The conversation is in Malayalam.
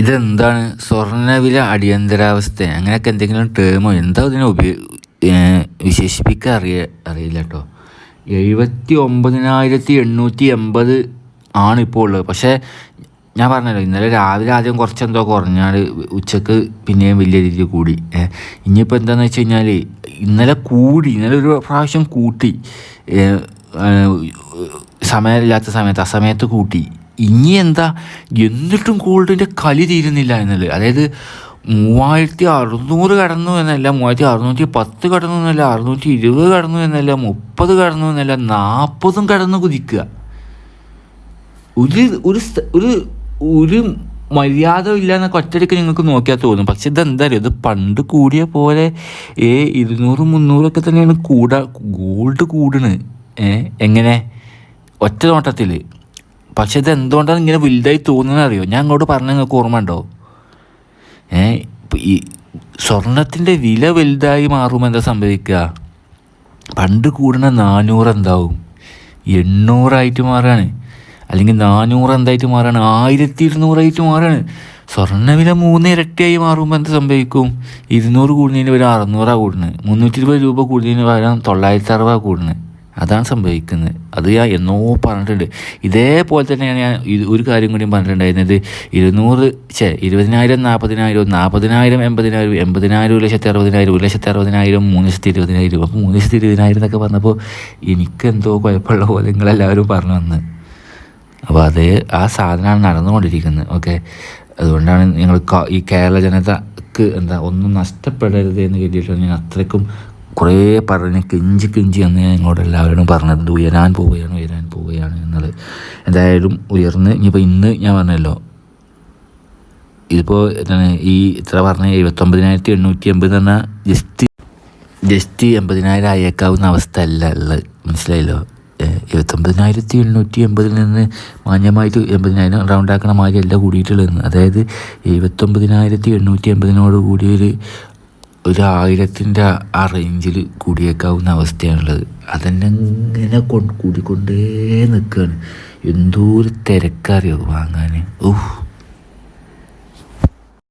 ഇതെന്താണ്? സ്വർണവില അടിയന്തരാവസ്ഥ അങ്ങനെയൊക്കെ എന്തെങ്കിലും ടേമോ എന്താ ഇതിനെ ഉപയോ വിശേഷിപ്പിക്കാൻ അറിയ അറിയില്ല കേട്ടോ എഴുപത്തി ഒമ്പതിനായിരത്തി എണ്ണൂറ്റി എൺപത് ആണ് ഇപ്പോൾ ഉള്ളത്. പക്ഷേ ഞാൻ പറഞ്ഞല്ലോ ഇന്നലെ രാവിലെ ആദ്യം കുറച്ചെന്തോ കുറഞ്ഞാൽ ഉച്ചയ്ക്ക് പിന്നെയും വലിയ രീതിയിൽ കൂടി. ഇനിയിപ്പോൾ എന്താണെന്ന് വെച്ച് കഴിഞ്ഞാൽ ഇന്നലെ കൂടി ഇന്നലെ ഒരു പ്രാവശ്യം കൂട്ടി. സമയമില്ലാത്ത സമയത്ത് ആ സമയത്ത് കൂട്ടി. ഇനി എന്താ എന്നിട്ടും ഗോൾഡിന്റെ കലി തീരുന്നില്ല എന്നുള്ളത് അതായത് മൂവായിരത്തി അറുന്നൂറ് കടന്നു എന്നല്ല മൂവായിരത്തി അറുന്നൂറ്റി പത്ത് കടന്നു എന്നല്ല അറുന്നൂറ്റി ഇരുപത് കടന്നു എന്നല്ല മുപ്പത് കടന്നു എന്നല്ല നാൽപ്പതും കടന്നു കുതിക്കുക. ഒരു ഒരു ഒരു ഒരു മര്യാദ ഇല്ല എന്നൊക്കെ ഒറ്റയ്ക്ക് നിങ്ങൾക്ക് നോക്കിയാൽ തോന്നും. പക്ഷെ ഇത് എന്തായാലും ഇത് പണ്ട് കൂടിയ പോലെ ഏ ഇരുന്നൂറ് മുന്നൂറൊക്കെ തന്നെയാണ് കൂടാ ഗോൾഡ് കൂടണ് ഏ എങ്ങനെ? ഒറ്റ നോട്ടത്തിൽ പക്ഷെ ഇത് എന്തുകൊണ്ടാണ് ഇങ്ങനെ വലുതായി തോന്നുന്നത് അറിയോ? ഞാൻ അങ്ങോട്ട് പറഞ്ഞ നിങ്ങൾക്ക് ഓർമ്മ ഉണ്ടോ? ഏ ഈ സ്വർണത്തിന്റെ വില വലുതായി മാറുമ്പോൾ എന്താ സംഭവിക്കുക? പണ്ട് കൂടുന്ന നാനൂറ് എന്താവും? എണ്ണൂറായിട്ട് മാറുകയാണ് അല്ലെങ്കിൽ നാനൂറ് എന്തായിട്ട് മാറുകയാണ് ആയിരത്തി ഇരുന്നൂറായിട്ട് മാറുകയാണ് സ്വർണവില മൂന്ന് ഇരട്ടിയായി മാറുമ്പോൾ എന്ത് സംഭവിക്കും? ഇരുന്നൂറ് കൂടുന്നതിന് പകരം അറുന്നൂറാണ് കൂടുന്നത്. മുന്നൂറ്റി ഇരുപത് രൂപ കൂടുന്നതിന് പകരം തൊള്ളായിരത്തി അറുപതാണ് കൂടുന്നത്. അതാണ് സംഭവിക്കുന്നത്. അത് ഞാൻ എന്നോ പറഞ്ഞിട്ടുണ്ട്. ഇതേപോലെ തന്നെയാണ് ഞാൻ ഒരു കാര്യം കൂടി പറഞ്ഞിട്ടുണ്ടായിരുന്നത്. ഇരുന്നൂറ് ചേ ഇരുപതിനായിരം നാൽപ്പതിനായിരം നാൽപ്പതിനായിരം എൺപതിനായിരം എൺപതിനായിരം ഒരു ലക്ഷത്തി അറുപതിനായിരം ഒരു ലക്ഷത്തി അറുപതിനായിരം മൂന്ന് ലക്ഷത്തി ഇരുപതിനായിരം. അപ്പോൾ മൂന്ന് ലക്ഷത്തി ഇരുപതിനായിരം എന്നൊക്കെ പറഞ്ഞപ്പോൾ എനിക്കെന്തോ കുഴപ്പമുള്ള പോലെ നിങ്ങളെല്ലാവരും പറഞ്ഞു വന്ന്. അപ്പോൾ അത് ആ സാധനമാണ് നടന്നുകൊണ്ടിരിക്കുന്നത്. ഓക്കെ? അതുകൊണ്ടാണ് ഞങ്ങൾ ഈ കേരള ജനതക്ക് എന്താ ഒന്നും നഷ്ടപ്പെടരുത് എന്ന് കരുതിയിട്ടാണ് ഞാൻ അത്രയ്ക്കും കുറേ പറഞ്ഞ് കെഞ്ചി കെഞ്ചി എന്ന് ഞാൻ ഇങ്ങോട്ട് എല്ലാവരോടും പറഞ്ഞത് ഉയരാൻ പോവുകയാണ് ഉയരാൻ പോവുകയാണ് എന്നത് എന്തായാലും ഉയർന്ന് ഇനിയിപ്പോൾ ഇന്ന് ഞാൻ പറഞ്ഞല്ലോ ഇതിപ്പോൾ എന്താണ് ഈ ഇത്ര പറഞ്ഞ എഴുപത്തൊമ്പതിനായിരത്തി എണ്ണൂറ്റി എൺപത് എന്ന് പറഞ്ഞാൽ ജസ്റ്റ് ജസ്റ്റ് എൺപതിനായിരം ആയേക്കാവുന്ന അവസ്ഥ അല്ല ഉള്ളത്. മനസ്സിലായല്ലോ? എഴുപത്തൊമ്പതിനായിരത്തി എണ്ണൂറ്റി എൺപതിൽ നിന്ന് മാന്യമായിട്ട് എൺപതിനായിരം റൗണ്ട് ആക്കണ മാതിരി അല്ല കൂടിയിട്ടുള്ളത്. അതായത് എഴുപത്തൊമ്പതിനായിരത്തി എണ്ണൂറ്റി എൺപതിനോട് കൂടി ഒരു ഒരു ആയിരത്തിന്റെ ആ റേഞ്ചിൽ കൂടിയേക്കാവുന്ന അവസ്ഥയാണുള്ളത്. അതന്നെ ഇങ്ങനെ കൊണ്ട് കൂടിക്കൊണ്ടേ നിൽക്കുകയാണ് എന്തോ ഒരു തിരക്കറിയോ വാങ്ങാൻ ഓഹ്